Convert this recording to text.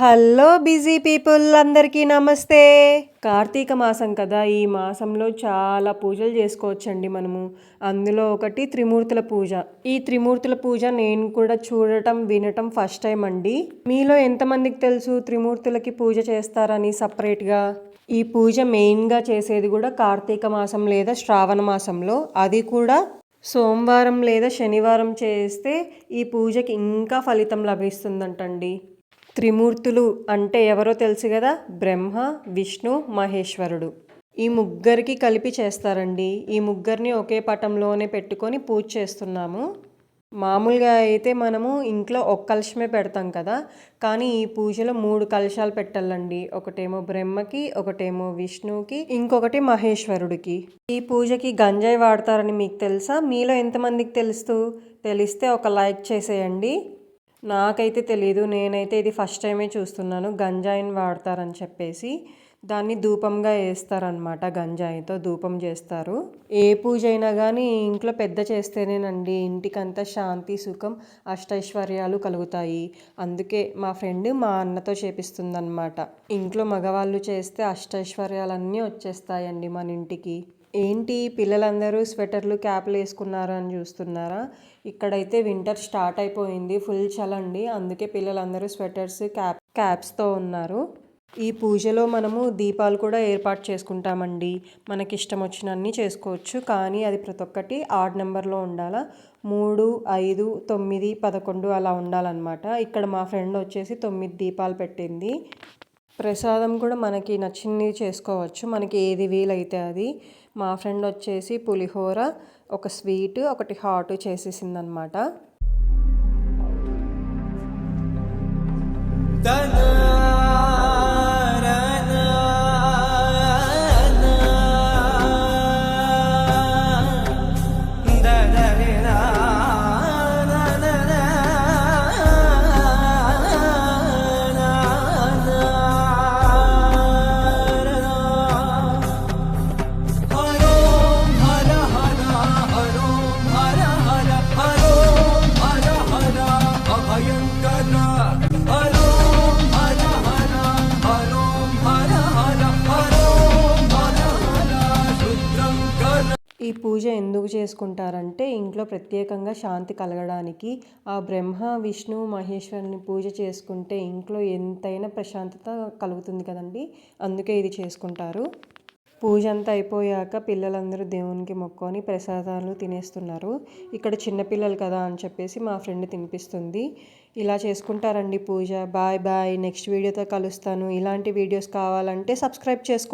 Hello busy people అందరికీ నమస్తే. కార్తీక మాసం కదా ఈ మాసంలో చాలా పూజలు చేసుకోవచ్చండి మనము. అందులో ఒకటి త్రిమూర్తుల పూజ. ఈ త్రిమూర్తుల పూజ నేను కూడా చూడటం వినటం ఫస్ట్ టైం అండి. మీలో ఎంతమందికి తెలుసు త్రిమూర్తులకి పూజ చేస్తారని సపరేట్గా? ఈ పూజ మెయిన్గా చేసేది కూడా కార్తీక మాసం లేదా శ్రావణ మాసంలో. అది కూడా సోమవారం లేదా శనివారం చేస్తే ఈ పూజకి ఇంకా ఫలితం లభిస్తుందంటండి. త్రిమూర్తులు అంటే ఎవరో తెలుసు కదా? బ్రహ్మ విష్ణు మహేశ్వరుడు. ఈ ముగ్గురికి కలిపి చేస్తారండి. ఈ ముగ్గురిని ఒకే పటంలోనే పెట్టుకొని పూజ చేస్తున్నాము. మామూలుగా అయితే మనము ఇంట్లో ఒక కలశమే పెడతాం కదా? కానీ ఈ పూజలో మూడు కలశాలు పెట్టాలండి. ఒకటేమో బ్రహ్మకి ఒకటేమో విష్ణువుకి ఇంకొకటి మహేశ్వరుడికి. ఈ పూజకి గంజాయి వాడతారని మీకు తెలుసా? మీలో ఎంతమందికి తెలుస్తూ? తెలిస్తే ఒక లైక్ చేసేయండి. నాకైతే తెలియదు నేనైతే ఇది ఫస్ట్ టైమే చూస్తున్నాను గంజాయిని వాడతారని చెప్పేసి. దాన్ని ధూపంగా వేస్తారనమాట గంజాయితో ధూపం చేస్తారు. ఏ పూజ అయినా కానీ ఇంట్లో పెద్ద చేస్తేనేనండి ఇంటికంతా శాంతి సుఖం అష్టైశ్వర్యాలు కలుగుతాయి. అందుకే మా ఫ్రెండ్ మా అన్నతో చేపిస్తుందన్నమాట. ఇంట్లో మగవాళ్ళు చేస్తే అష్టైశ్వర్యాలన్నీ వచ్చేస్తాయండి మన ఇంటికి. ఏంటి పిల్లలందరూ స్వెటర్లు క్యాప్లు వేసుకున్నారు అని చూస్తున్నారా? ఇక్కడైతే వింటర్ స్టార్ట్ అయిపోయింది ఫుల్ చలండి. అందుకే పిల్లలందరూ స్వెటర్స్ క్యాప్ క్యాప్స్తో ఉన్నారు. ఈ పూజలో మనము దీపాలు కూడా ఏర్పాటు చేసుకుంటామండి. మనకి ఇష్టం వచ్చినన్ని చేసుకోవచ్చు. కానీ అది ప్రతి ఒక్కటి ఆడ్ నెంబర్లో ఉండాలా? మూడు ఐదు తొమ్మిది పదకొండు అలా ఉండాలన్నమాట. ఇక్కడ మా ఫ్రెండ్ వచ్చేసి తొమ్మిది దీపాలు పెట్టింది. ప్రసాదం కూడా మనకి నచ్చింది చేసుకోవచ్చు. మనకి ఏది వీలైతే అది. మా ఫ్రెండ్ వచ్చేసి పులిహోర ఒక స్వీట్ ఒకటి హాట్ చేసేసిందనమాట ఈ పూజ ఎందుకు చేసుకుంటారంటే ఇంట్లో ప్రత్యేకంగా శాంతి కలగడానికి. ఆ బ్రహ్మ విష్ణు మహేశ్వరుని పూజ చేసుకుంటే ఇంట్లో ఎంతైనా ప్రశాంతత కలుగుతుంది కదండి. అందుకే ఇది చేసుకుంటారు. పూజ అంతా అయిపోయాక పిల్లలందరూ దేవునికి మొక్కొని ప్రసాదాలు తినేస్తున్నారు. ఇక్కడ చిన్నపిల్లలు కదా అని చెప్పేసి మా ఫ్రెండ్ తినిపిస్తుంది. ఇలా చేసుకుంటారండి పూజ. Bye bye. నెక్స్ట్ వీడియోతో కలుస్తాను. ఇలాంటి వీడియోస్ కావాలంటే సబ్స్క్రైబ్ చేసుకో